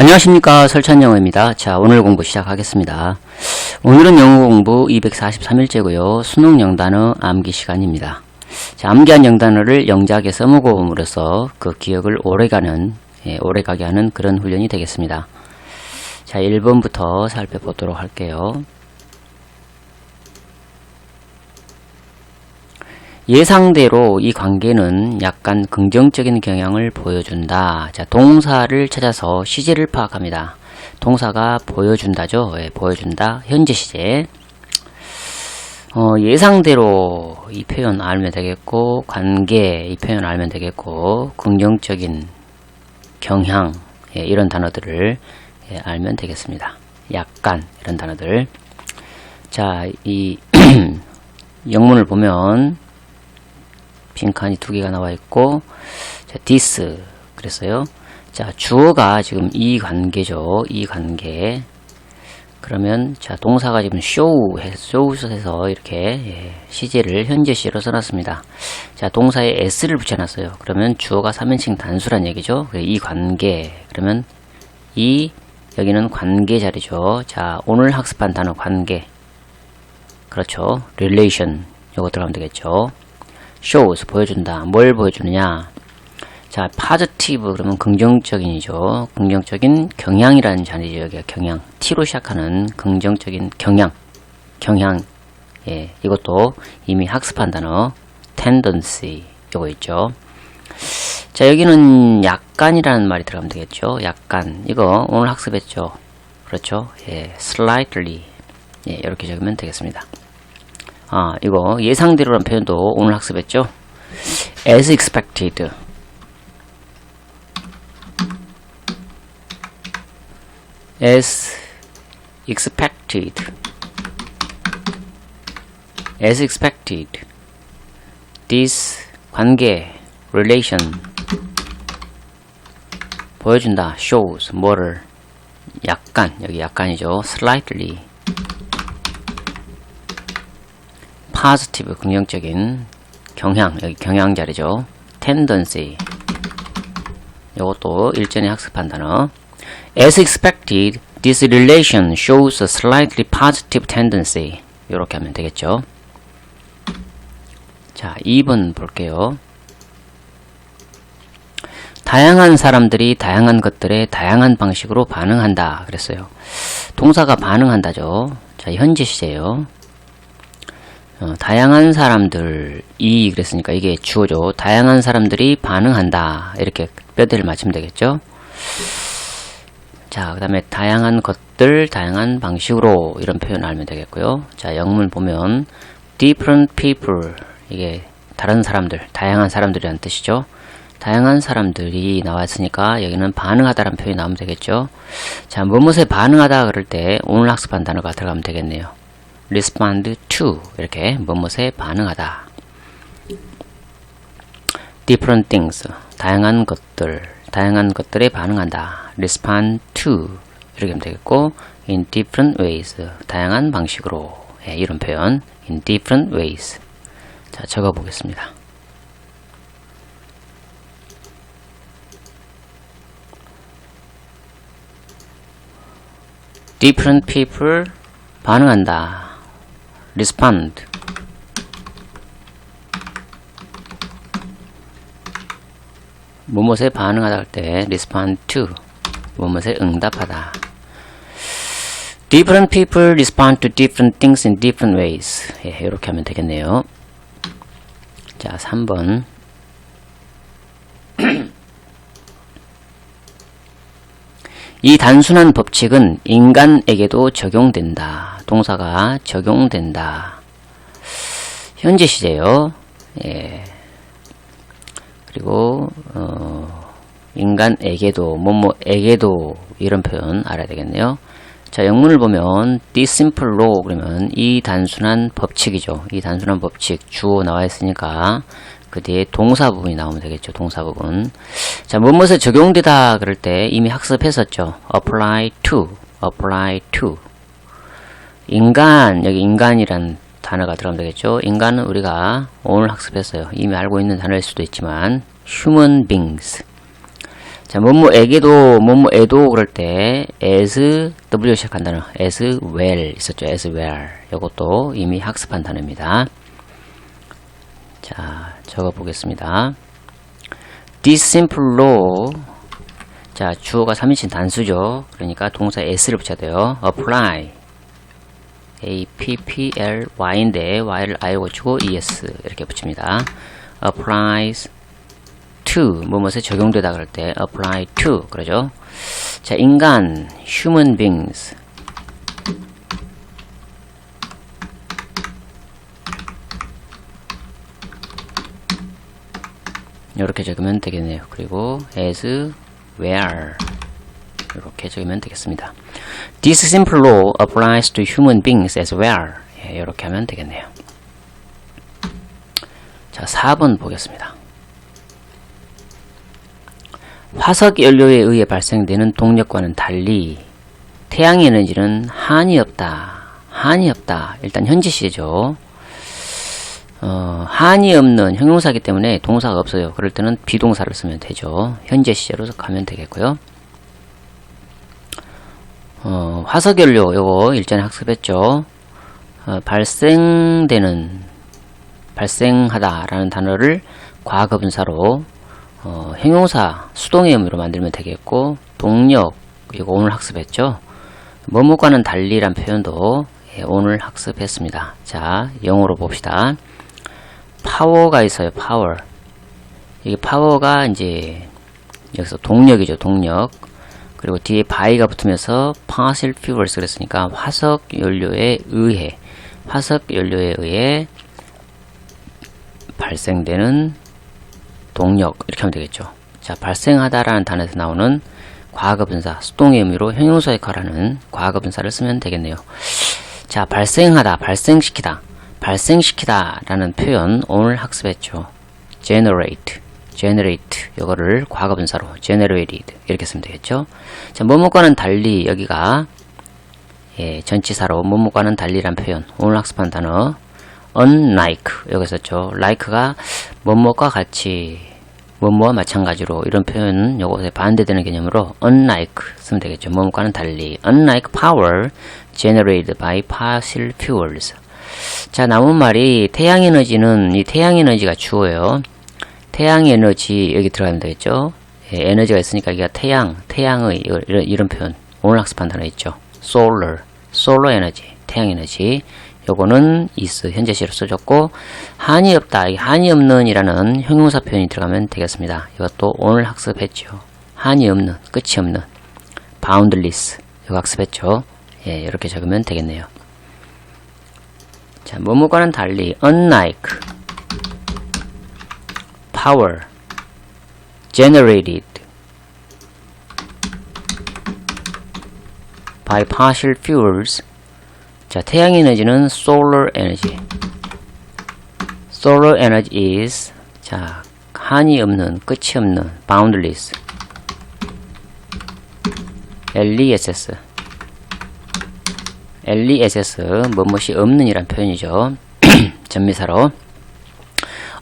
안녕하십니까 설찬 영어입니다. 자 오늘 공부 시작하겠습니다. 오늘은 영어 공부 243일째고요. 수능 영단어 암기 시간입니다. 자 암기한 영단어를 영작에 써먹음으로써 그 기억을 오래가는 예, 오래가게 하는 그런 훈련이 되겠습니다. 자 1번부터 살펴보도록 할게요. 예상대로 이 관계는 약간 긍정적인 경향을 보여준다. 자, 동사를 찾아서 시제를 파악합니다. 동사가 보여준다죠. 예, 보여준다. 현재 시제. 어, 예상대로 이 표현 알면 되겠고, 관계 이 표현 알면 되겠고, 긍정적인 경향 예, 이런 단어들을 예, 알면 되겠습니다. 약간 이런 단어들. 자, 이 영문을 보면 빈칸이 두 개가 나와 있고 자, this 그랬어요. 자, 주어가 지금 이 관계죠. 이 관계. 그러면 자, 동사가 지금 show 해 show에서 이렇게 예, 시제를 현재 시로 써 놨습니다. 자, 동사에 s를 붙여 놨어요. 그러면 주어가 3인칭 단수란 얘기죠. 이 관계. 그러면 이 여기는 관계 자리죠. 자, 오늘 학습한 단어 관계. 그렇죠. relation 요거 들어가면 되겠죠. Shows 보여준다. 뭘 보여주느냐? 자, positive 그러면 긍정적인이죠. 긍정적인 경향이라는 자리죠. 여기가 경향. T로 시작하는 긍정적인 경향. 경향. 예, 이것도 이미 학습한 단어 tendency 요거 있죠. 자, 여기는 약간이라는 말이 들어가면 되겠죠. 약간. 이거 오늘 학습했죠. 그렇죠. 예, slightly. 예, 이렇게 적으면 되겠습니다. 아, 이거 예상대로라는 표현도 오늘 학습했죠? as expected. as expected. as expected. this 관계 relation 보여준다 shows 뭐를 약간 여기 약간이죠 slightly positive 긍정적인 경향 여기 경향 자리죠. tendency. 이것도 일전에 학습한 단어. as expected this relation shows a slightly positive tendency. 이렇게 하면 되겠죠? 자 2번 볼게요. 다양한 사람들이 다양한 것들에 다양한 방식으로 반응한다 그랬어요. 동사가 반응한다죠. 자 현재 시제요 어, 다양한 사람들이 그랬으니까 이게 주어죠. 다양한 사람들이 반응한다. 이렇게 뼈대를 맞추면 되겠죠. 자, 그 다음에 다양한 것들, 다양한 방식으로 이런 표현을 알면 되겠고요. 자, 영문 보면 different people 이게 다른 사람들, 다양한 사람들이란 뜻이죠. 다양한 사람들이 나왔으니까 여기는 반응하다라는 표현이 나오면 되겠죠. 자, 무엇에 반응하다 그럴 때 오늘 학습한 단어가 들어가면 되겠네요. Respond to 이렇게 무엇에 반응하다 different things 다양한 것들 다양한 것들에 반응한다 respond to 이렇게 하면 되겠고 in different ways 다양한 방식으로 예, 이런 표현 in different ways 자 적어 보겠습니다 different people 반응한다 respond 무엇에 반응하다 할 때 respond to 무엇에 응답하다 different people respond to different things in different ways 예, 이렇게 하면 되겠네요 자 3번 이 단순한 법칙은 인간에게도 적용된다. 동사가 적용된다. 현재 시제요. 예. 그리고 어, 인간에게도 뭐뭐에게도 이런 표현 알아야 되겠네요. 자, 영문을 보면 this simple law 그러면 이 단순한 법칙이죠. 이 단순한 법칙 주어 나와 있으니까 그 뒤에 동사 부분이 나오면 되겠죠. 동사 부분. 자, 무엇에 적용되다 그럴 때 이미 학습했었죠. apply to, apply to. 인간, 여기 인간이란 단어가 들어가면 되겠죠. 인간은 우리가 오늘 학습했어요. 이미 알고 있는 단어일 수도 있지만 human beings. 자, 뭐뭐에게도, 뭐뭐에도 그럴 때, as, W 시작한 단어, as well 있었죠. as well. 요것도 이미 학습한 단어입니다. 자, 적어 보겠습니다. This simple law. 자, 주어가 3인칭 단수죠. 그러니까 동사 s를 붙여야 돼요. apply. A, P, P, L, Y인데, Y를 I 고치고 ES. 이렇게 붙입니다. applies to 뭐뭐에 적용되다 그럴 때 apply to 그러죠. 자, 인간 human beings 이렇게 적으면 되겠네요. 그리고 as where 이렇게 적으면 되겠습니다. This simple law applies to human beings as well. 예, 이렇게 하면 되겠네요. 자, 4번 보겠습니다. 화석 연료에 의해 발생되는 동력과는 달리 태양 에너지는 한이 없다. 한이 없다. 일단 현재 시제죠. 어, 한이 없는 형용사기 때문에 동사가 없어요. 그럴 때는 비동사를 쓰면 되죠. 현재 시제로 가면 되겠고요. 어, 화석연료 요거 일전에 학습했죠. 어, 발생되는 발생하다라는 단어를 과거분사로 어, 형용사 수동의 의미로 만들면 되겠고 동력 이거 오늘 학습했죠. 뭐뭐과는 달리란 표현도 예, 오늘 학습했습니다. 자 영어로 봅시다. 파워가 있어요. 파워. 이게 파워가 이제 여기서 동력이죠. 동력. 그리고 뒤에 바이가 붙으면서 fossil fuels 그랬으니까 화석 연료에 의해 화석 연료에 의해 발생되는 동력 이렇게 하면 되겠죠. 자, 발생하다라는 단어에서 나오는 과거분사, 수동의 의미로 형용사 역할하는 과거분사를 쓰면 되겠네요. 자, 발생하다, 발생시키다, 발생시키다 라는 표현 오늘 학습했죠. generate, generate 이거를 과거분사로 generated 이렇게 쓰면 되겠죠. 자, 뭐뭐과는 달리 여기가 예, 전치사로 뭐뭐과는 달리란 표현 오늘 학습한 단어 unlike 여기 있었죠. like가 뭐뭐과 같이 뭐뭐와 마찬가지로 이런 표현은 요것에 반대되는 개념으로 unlike 쓰면 되겠죠. 뭐뭐과는 달리 unlike power generated by fossil fuels 자 남은 말이 태양 에너지는 이 태양 에너지가 주어요. 태양 에너지 여기 들어가면 되겠죠. 예, 에너지가 있으니까 여기가 태양, 태양의 이런, 이런 표현 오늘 학습한 단어 있죠. solar, solar 에너지, 태양 에너지 요거는 is 현재 시로 써줬고 한이 없다, 이 한이 없는이라는 형용사 표현이 들어가면 되겠습니다. 이것도 오늘 학습했죠. 한이 없는, 끝이 없는 boundless 이거 학습했죠. 예, 이렇게 적으면 되겠네요. 자, 뭐뭐과는 달리 unlike power generated by fossil fuels 자, 태양 에너지는 solar energy. solar energy is 자, 한이 없는, 끝이 없는 boundless. LESS. LESS 뭐뭇이 없는이란 표현이죠. 전미사로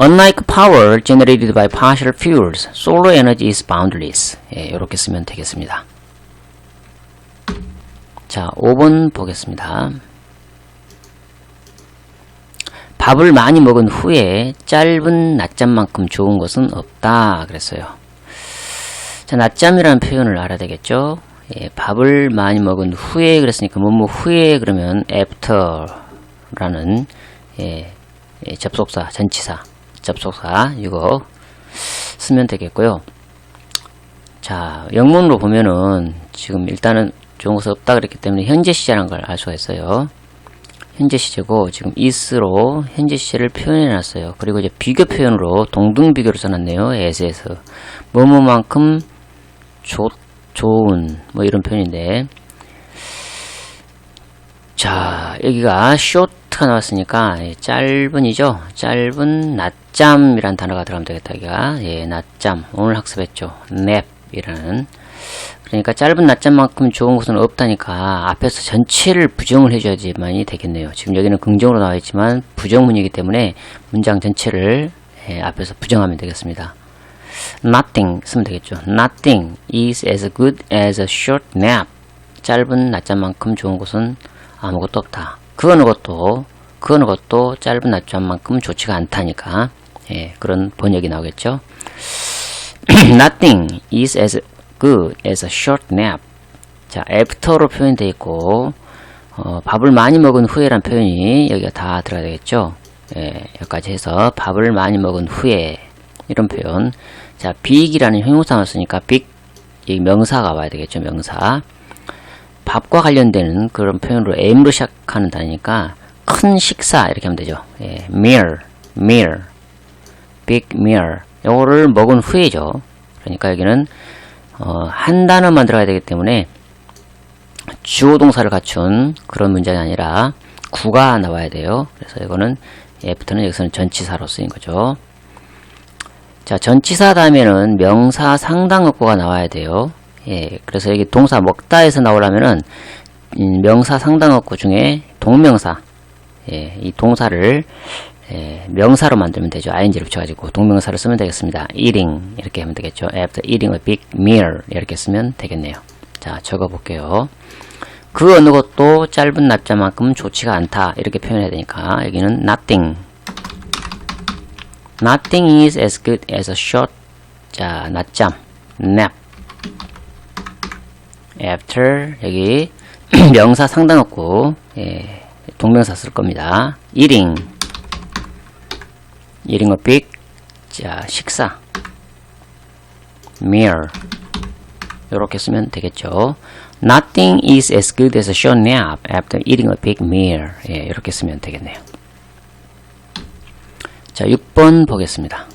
Unlike power generated by partial fuels, solar energy is boundless. 예, 이렇게 쓰면 되겠습니다. 자, 5번 보겠습니다. 밥을 많이 먹은 후에 짧은 낮잠만큼 좋은 것은 없다 그랬어요. 자, 낮잠이라는 표현을 알아야 되겠죠? 예, 밥을 많이 먹은 후에 그랬으니까 뭐뭐 후에 그러면 after라는 예, 예, 접속사, 전치사, 접속사 이거 쓰면 되겠고요. 자, 영문으로 보면은 지금 일단은 좋은 것은 없다 그랬기 때문에 현재 시제라는 걸 알 수가 있어요. 현재 시제고 지금 is로 현재 시제를 표현해 놨어요. 그리고 이제 비교 표현으로 동등 비교를 써놨네요. as에서 뭐뭐만큼 좋, 좋은 뭐 이런 표현인데 자 여기가 short가 나왔으니까 예, 짧은이죠. 짧은 낮잠이란 단어가 들어가면 되겠다. 여기가 예, 낮잠 오늘 학습했죠. nap이라는 그러니까 짧은 낮잠만큼 좋은 것은 없다니까 앞에서 전체를 부정을 해줘야지만이 되겠네요. 지금 여기는 긍정으로 나와 있지만 부정문이기 때문에 문장 전체를 예, 앞에서 부정하면 되겠습니다. Nothing 쓰면 되겠죠. nothing is as good as a short nap. 짧은 낮잠만큼 좋은 것은 아무것도 없다. 그 어느 것도 그 어느 것도 짧은 낮잠만큼 좋지가 않다니까. 예, 그런 번역이 나오겠죠. nothing is as good as a short nap. 자, after로 표현되어 있고 어, 밥을 많이 먹은 후에란 표현이 여기가 다 들어가야 되겠죠. 예, 여기까지 해서 밥을 많이 먹은 후에 이런 표현. 자, big이라는 형용사를 쓰니까 big 이 명사가 와야 되겠죠. 명사. 밥과 관련되는 그런 표현으로 M으로 시작하는 단어니까 큰 식사 이렇게 하면 되죠. 예, meal, meal, big meal. 요거를 먹은 후에죠. 그러니까 여기는 어, 한 단어만 들어가야 되기 때문에 주어 동사를 갖춘 그런 문장이 아니라 구가 나와야 돼요. 그래서 이거는 F는 여기서는 전치사로 쓰인 거죠. 자, 전치사 다음에는 명사 상당어구가 나와야 돼요. 예, 그래서 여기 동사 먹다에서 나오려면은 음, 명사 상당어구 중에 동명사, 예, 이 동사를 예, 명사로 만들면 되죠. ing를 붙여가지고 동명사를 쓰면 되겠습니다. eating 이렇게 하면 되겠죠. After eating a big meal 이렇게 쓰면 되겠네요. 자, 적어볼게요. 그 어느 것도 짧은 낮잠만큼 좋지가 않다 이렇게 표현해야 되니까 여기는 nothing nothing is as good as a short 자 낮잠 nap after 여기 명사 상당 없고 예, 동명사 쓸 겁니다 eating eating a big 자 식사 meal 이렇게 쓰면 되겠죠. Nothing is as good as a short nap after eating a big meal. 예, 이렇게 쓰면 되겠네요. 자, 6번 보겠습니다.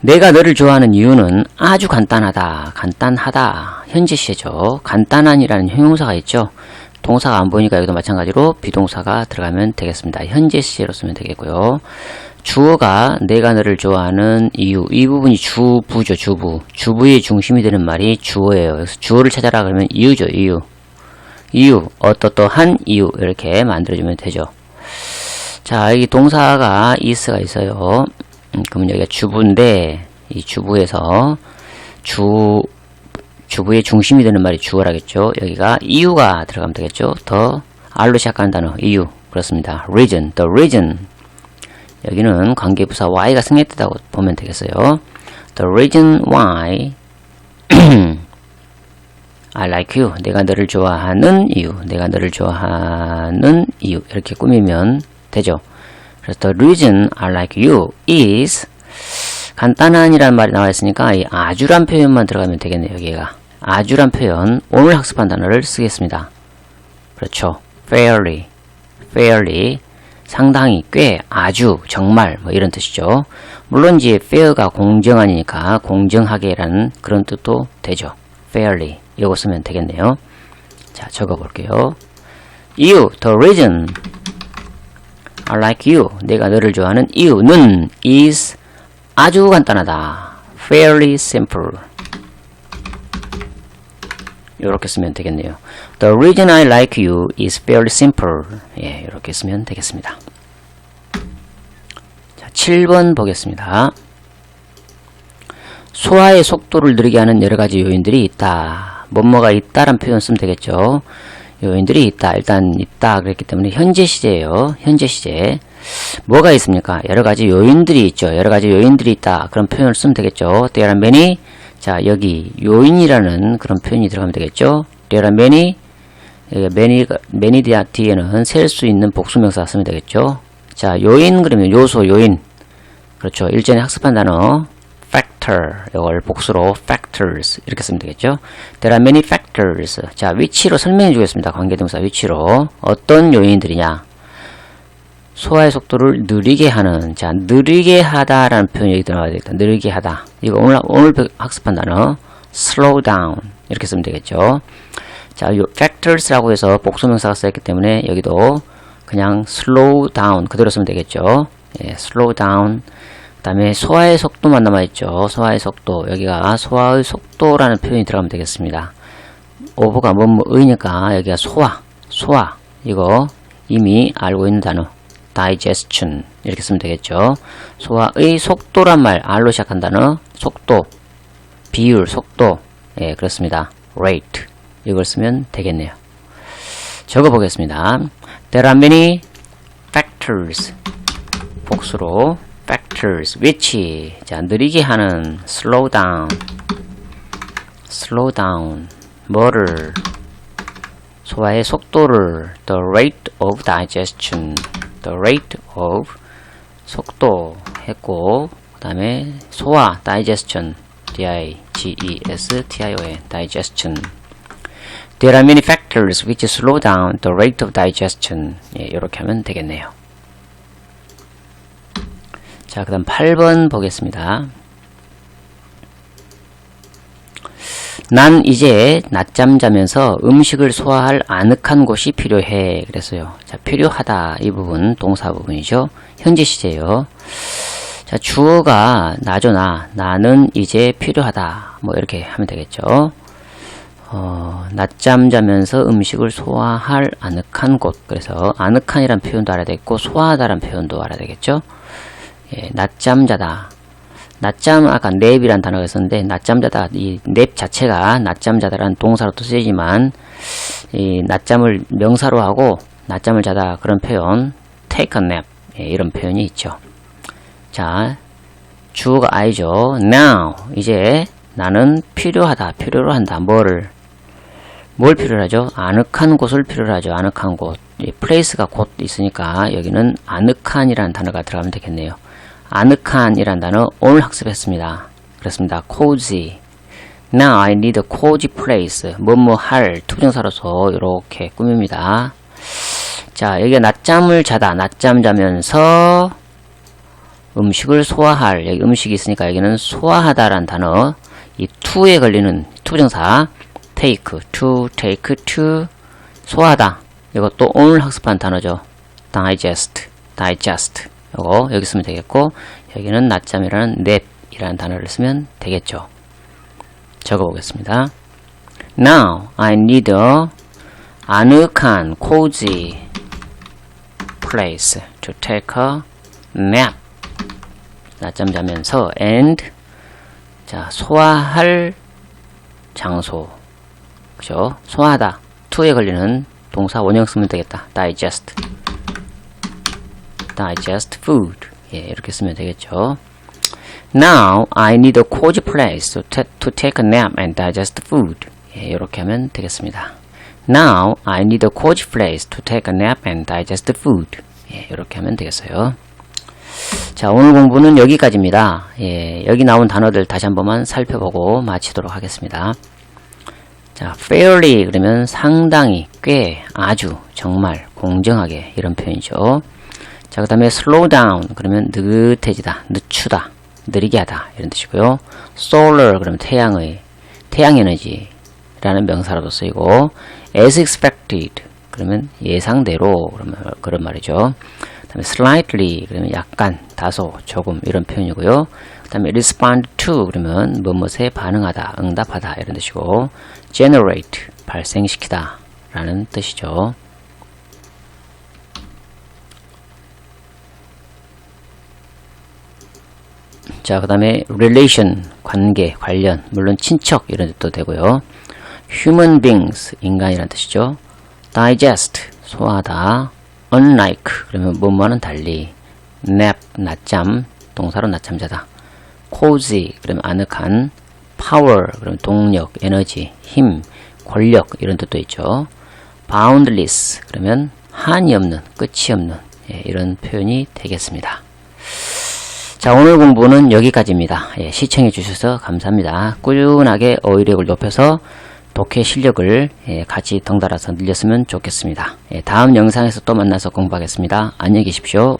내가 너를 좋아하는 이유는 아주 간단하다. 간단하다. 현재 시제죠. 간단한이라는 형용사가 있죠. 동사가 안 보이니까 여기도 마찬가지로 비동사가 들어가면 되겠습니다. 현재 시제로 쓰면 되겠고요. 주어가 내가 너를 좋아하는 이유 이 부분이 주부죠 주부 주부의 중심이 되는 말이 주어예요 그래서 주어를 찾아라 그러면 이유죠 이유 이유 어떠떠한 이유 이렇게 만들어주면 되죠 자 여기 동사가 is가 있어요 음, 그러면 여기가 주부인데 이 주부에서 주 주부의 중심이 되는 말이 주어라겠죠 여기가 이유가 들어가면 되겠죠 더 R로 시작하는 단어 이유 그렇습니다 reason the reason 여기는 관계부사 y가 승리했다고 보면 되겠어요. The reason why I like you. 내가 너를 좋아하는 이유. 내가 너를 좋아하는 이유. 이렇게 꾸미면 되죠. 그래서 the reason I like you is 간단한이라는 말이 나와 있으니까 이 아주란 표현만 들어가면 되겠네요. 여기가 아주란 표현 오늘 학습한 단어를 쓰겠습니다. 그렇죠. fairly, fairly 상당히 꽤 아주 정말 뭐 이런 뜻이죠. 물론 이제 fair가 공정하니까 공정하게라는 그런 뜻도 되죠. fairly 이거 쓰면 되겠네요. 자 적어 볼게요. 이유 the reason I like you 내가 너를 좋아하는 이유는 is 아주 간단하다. fairly simple 이렇게 쓰면 되겠네요. The reason I like you is fairly simple. 예, 이렇게 쓰면 되겠습니다. 자, 7번 보겠습니다. 소화의 속도를 느리게 하는 여러 가지 요인들이 있다. 뭐뭐가 있다란 표현 쓰면 되겠죠. 요인들이 있다. 일단 있다. 그랬기 때문에 현재 시제예요. 현재 시제. 뭐가 있습니까? 여러 가지 요인들이 있죠. 여러 가지 요인들이 있다. 그런 표현을 쓰면 되겠죠. There are many 자, 여기 요인이라는 그런 표현이 들어가면 되겠죠. There are many, many, many 뒤에는 셀 수 있는 복수명사 쓰면 되겠죠. 자, 요인 그러면 요소, 요인. 그렇죠. 일전에 학습한 단어 factor, 이걸 복수로 factors 이렇게 쓰면 되겠죠. There are many factors. 자, 위치로 설명해 주겠습니다. 관계동사 위치로. 어떤 요인들이냐. 소화의 속도를 느리게 하는 자 느리게 하다 라는 표현이 여기 들어가야 되겠다 느리게 하다 이거 오늘 오늘 학습한 단어 slow down 이렇게 쓰면 되겠죠 자 요 factors라고 해서 복수명사가 써있기 때문에 여기도 그냥 slow down 그대로 쓰면 되겠죠 예, slow down 그 다음에 소화의 속도만 남아있죠. 소화의 속도. 여기가 소화의 속도라는 표현이 들어가면 되겠습니다. 오버가 뭐뭐의니까 여기가 소화 소화. 이거 이미 알고 있는 단어. digestion. 이렇게 쓰면 되겠죠. 소화의 속도란 말 R로 시작한 단어. 속도, 비율, 속도. 예 그렇습니다. rate. 이걸 쓰면 되겠네요. 적어보겠습니다. There are many factors. 복수로 factors which 자 느리게 하는 slow down slow down 뭐를 소화의 속도를 the rate of digestion the rate of 속도 했고 그 다음에 소화 digestion d i g e s t i o n digestion There are many factors which slow down the rate of digestion. 예, 이렇게 하면 되겠네요. 자, 그 다음 8번 보겠습니다. 난 이제 낮잠 자면서 음식을 소화할 아늑한 곳이 필요해. 그랬어요. 자, 필요하다. 이 부분, 동사 부분이죠. 현재 시제요. 자, 주어가 나죠, 나. 나는 이제 필요하다. 뭐, 이렇게 하면 되겠죠. 어, 낮잠 자면서 음식을 소화할 아늑한 곳. 그래서 아늑한이란 표현도 알아야 되겠고, 소화하다란 표현도 알아야 되겠죠. 예, 낮잠 자다. 낮잠 아까 냅이란 단어가 있었는데 낮잠 자다 이 냅 자체가 낮잠 자다라는 동사로도 쓰이지만 이 낮잠을 명사로 하고 낮잠을 자다 그런 표현 take a nap 예, 이런 표현이 있죠. 자 주어가 I죠. Now 이제 나는 필요하다 필요로 한다 뭐를 뭘 필요로 하죠? 아늑한 곳을 필요로 하죠. 아늑한 곳. 이 place가 곧 있으니까 여기는 아늑한이라는 단어가 들어가면 되겠네요. 아늑한이란 단어 오늘 학습했습니다. 그렇습니다. cozy. Now I need a cozy place. 뭐뭐 할 투정사로서 이렇게 꾸밉니다. 자, 여기가 낮잠을 자다. 낮잠 자면서 음식을 소화할. 여기 음식이 있으니까 여기는 소화하다란 단어. 이 to에 걸리는 투정사. take, to, take, to. 소화하다. 이것도 오늘 학습한 단어죠. digest, digest. 요거 여기 쓰면 되겠고 여기는 낮잠이라는 냅이라는 단어를 쓰면 되겠죠. 적어 보겠습니다. Now I need a 아늑한 cozy place to take a nap. 낮잠 자면서 and 자 소화할 장소 그죠? 소화하다 to에 걸리는 동사 원형 쓰면 되겠다. digest digest food. 예, 이렇게 쓰면 되겠죠. Now I need a cozy place to, to take a nap and digest food. 예, 이렇게 하면 되겠습니다. Now I need a cozy place to take a nap and digest food. 예, 이렇게 하면 되겠어요. 자, 오늘 공부는 여기까지입니다. 예, 여기 나온 단어들 다시 한 번만 살펴보고 마치도록 하겠습니다. 자, fairly 그러면 상당히, 꽤, 아주, 정말, 공정하게 이런 표현이죠. 자, 그 다음에 slow down 그러면 느긋해지다, 늦추다, 느리게 하다 이런 뜻이고요. solar 그러면 태양의, 태양 에너지라는 명사로도 쓰이고 as expected 그러면 예상대로 그러면 그런 말이죠. 그 다음에 slightly 그러면 약간, 다소, 조금 이런 표현이고요. 그 다음에 respond to 그러면 무엇에 반응하다, 응답하다 이런 뜻이고 generate 발생시키다 라는 뜻이죠. 자, 그 다음에 relation, 관계, 관련, 물론 친척 이런 뜻도 되고요. human beings, 인간이란 뜻이죠. digest, 소화하다. unlike, 그러면 뭐뭐는 달리. nap, 낮잠, 동사로 낮잠 자다. cozy, 그러면 아늑한. power, 그러면 동력, 에너지, 힘, 권력 이런 뜻도 있죠. boundless, 그러면 한이 없는, 끝이 없는 예, 이런 표현이 되겠습니다. 자, 오늘 공부는 여기까지입니다. 예, 시청해 주셔서 감사합니다. 꾸준하게 어휘력을 높여서 독해 실력을 예, 같이 덩달아서 늘렸으면 좋겠습니다. 예, 다음 영상에서 또 만나서 공부하겠습니다. 안녕히 계십시오.